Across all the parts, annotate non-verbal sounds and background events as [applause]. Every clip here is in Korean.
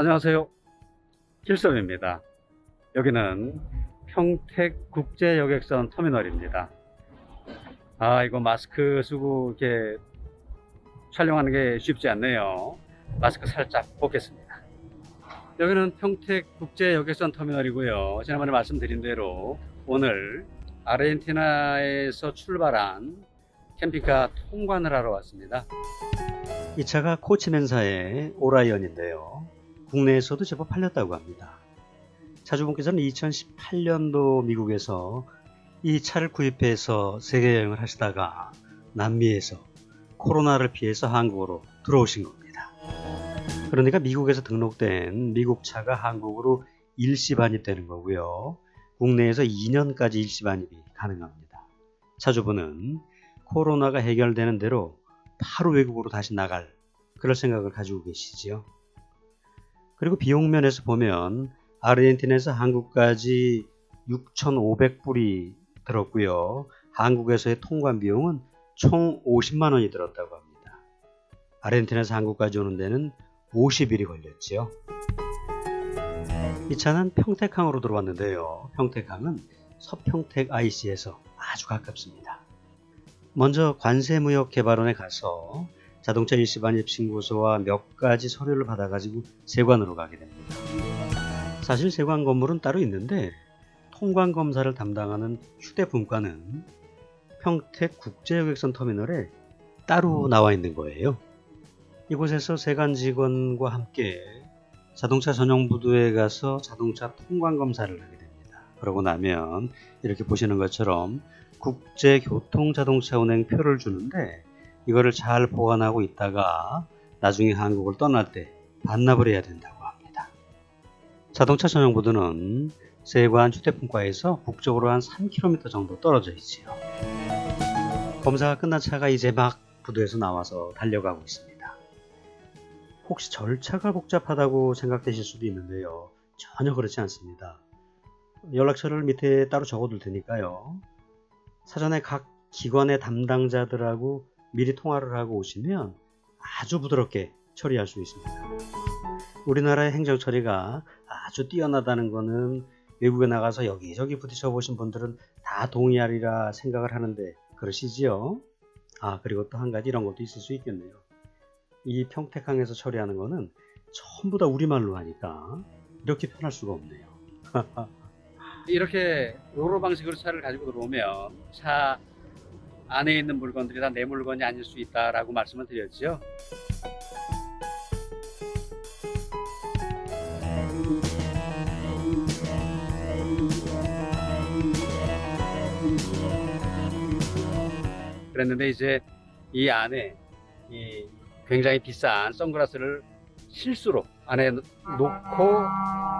안녕하세요. 길섭입니다. 여기는 평택 국제 여객선 터미널입니다. 아, 이거 마스크 쓰고 이렇게 촬영하는 게 쉽지 않네요. 마스크 살짝 벗겠습니다. 여기는 평택 국제 여객선 터미널이고요. 지난번에 말씀드린 대로 오늘 아르헨티나에서 출발한 캠핑카 통관을 하러 왔습니다. 이 차가 코치맨사의 오라이언인데요. 국내에서도 제법 팔렸다고 합니다. 차주분께서는 2018년도 미국에서 이 차를 구입해서 세계 여행을 하시다가 남미에서 코로나를 피해서 한국으로 들어오신 겁니다. 그러니까 미국에서 등록된 미국 차가 한국으로 일시 반입되는 거고요. 국내에서 2년까지 일시 반입이 가능합니다. 차주분은 코로나가 해결되는 대로 바로 외국으로 다시 나갈 그럴 생각을 가지고 계시지요. 그리고 비용 면에서 보면 아르헨티나에서 한국까지 6,500불이 들었고요. 한국에서의 통관 비용은 총 50만 원이 들었다고 합니다. 아르헨티나에서 한국까지 오는 데는 50일이 걸렸지요. 이 차는 평택항으로 들어왔는데요. 평택항은 서평택 IC에서 아주 가깝습니다. 먼저 관세무역개발원에 가서 자동차 일시반 입 신고서와 몇 가지 서류를 받아가지고 세관으로 가게 됩니다. 사실 세관 건물은 따로 있는데 통관 검사를 담당하는 휴대분과는 평택 국제여객선 터미널에 따로 나와 있는 거예요. 이곳에서 세관 직원과 함께 자동차 전용 부두에 가서 자동차 통관 검사를 하게 됩니다. 그러고 나면 이렇게 보시는 것처럼 국제교통자동차 운행 표를 주는데 이거를 잘 보관하고 있다가 나중에 한국을 떠날 때 반납을 해야 된다고 합니다. 자동차 전용 부두는 세관 휴대폰과에서 북쪽으로 한 3km 정도 떨어져 있지요. 검사가 끝난 차가 이제 막 부두에서 나와서 달려가고 있습니다. 혹시 절차가 복잡하다고 생각되실 수도 있는데요. 전혀 그렇지 않습니다. 연락처를 밑에 따로 적어둘 테니까요. 사전에 각 기관의 담당자들하고 미리 통화를 하고 오시면 아주 부드럽게 처리할 수 있습니다. 우리나라의 행정 처리가 아주 뛰어나다는 것은 외국에 나가서 여기저기 부딪혀 보신 분들은 다 동의하리라 생각을 하는데 그러시지요? 아 그리고 또 한 가지 이런 것도 있을 수 있겠네요. 이 평택항에서 처리하는 거는 전부 다 우리말로 하니까 이렇게 편할 수가 없네요. [laughs] 이렇게 로로 방식으로 차를 가지고 들어오면 차 안에 있는 물건들이 다 내 물건이 아닐 수 있다라고 말씀을 드렸죠. 그랬는데 이제 이 안에 이 굉장히 비싼 선글라스를 실수로 안에 놓고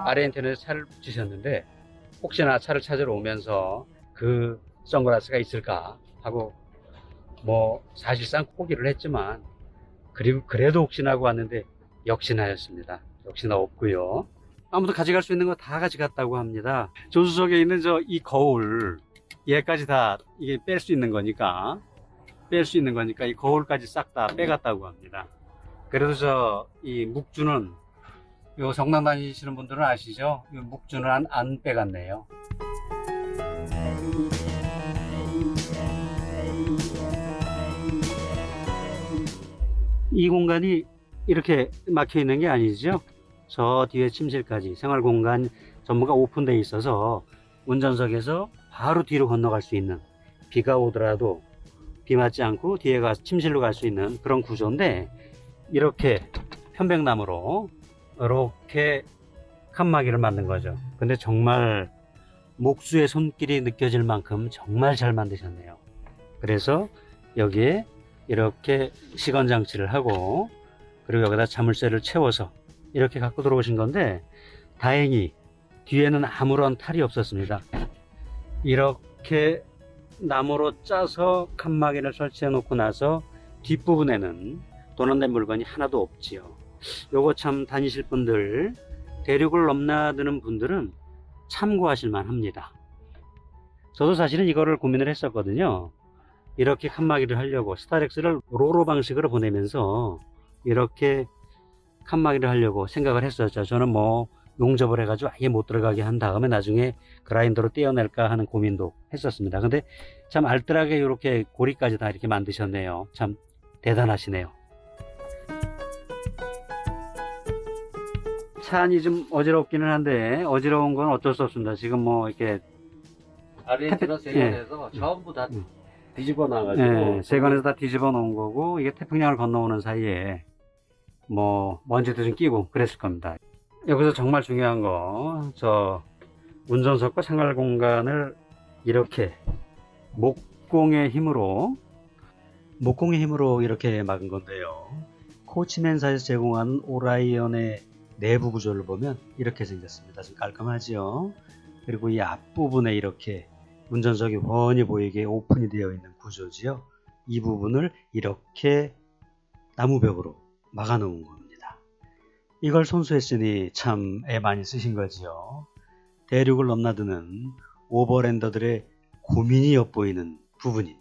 아르헨티나에서 차를 붙이셨는데 혹시나 차를 찾으러 오면서 그 선글라스가 있을까 하고 뭐 사실상 포기를 했지만 그리고 그래도 혹시나 하고 왔는데 역시나였습니다. 역시나 없고요. 아무튼 가져갈 수 있는 거 다 가져갔다고 합니다. 조수석에 있는 저 이 거울 얘까지 다 이게 뺄 수 있는 거니까 뺄 수 있는 거니까 이 거울까지 싹 다 빼갔다고 합니다. 그래도 저 이 묵주는 요 성남 다니시는 분들은 아시죠? 이 묵주는 안, 안 빼갔네요. 이 공간이 이렇게 막혀 있는 게 아니죠. 저 뒤에 침실까지 생활 공간 전부가 오픈되어 있어서 운전석에서 바로 뒤로 건너갈 수 있는 비가 오더라도 비 맞지 않고 뒤에 가 침실로 갈 수 있는 그런 구조인데 이렇게 편백나무로 이렇게 칸막이를 만든 거죠. 근데 정말 목수의 손길이 느껴질 만큼 정말 잘 만드셨네요. 그래서 여기에 이렇게 시건 장치를 하고 그리고 여기다 자물쇠를 채워서 이렇게 갖고 들어오신 건데 다행히 뒤에는 아무런 탈이 없었습니다. 이렇게 나무로 짜서 칸막이를 설치해 놓고 나서 뒷부분에는 도난된 물건이 하나도 없지요. 요거 참 다니실 분들 대륙을 넘나드는 분들은 참고하실 만합니다. 저도 사실은 이거를 고민을 했었거든요. 이렇게 칸막이를 하려고 스타렉스를 로로 방식으로 보내면서 이렇게 칸막이를 하려고 생각을 했었죠. 저는 뭐 용접을 해가지고 아예 못 들어가게 한 다음에 나중에 그라인더로 떼어낼까 하는 고민도 했었습니다. 근데 참 알뜰하게 이렇게 고리까지 다 이렇게 만드셨네요. 참 대단하시네요. 차 안이 좀 어지럽기는 한데 어지러운 건 어쩔 수 없습니다. 지금 뭐 이렇게 아르헨티나 태- 세관에서 전부 다 음. 뒤집어 놔가지고 예, 세관에서 다 뒤집어 놓은 거고 이게 태평양을 건너오는 사이에 뭐 먼지도 좀 끼고 그랬을 겁니다. 여기서 정말 중요한 거 저 운전석과 생활 공간을 이렇게 목공의 힘으로 목공의 힘으로 이렇게 막은 건데요. 코치맨사에서 제공한 오라이언의 내부 구조를 보면 이렇게 생겼습니다. 좀 깔끔하지요. 그리고 이 앞부분에 이렇게 운전석이 훤히 보이게 오픈이 되어 있는 구조지요. 이 부분을 이렇게 나무벽으로 막아 놓은 겁니다. 이걸 손수했으니 참 애 많이 쓰신 거지요. 대륙을 넘나드는 오버랜더들의 고민이 엿보이는 부분입니다.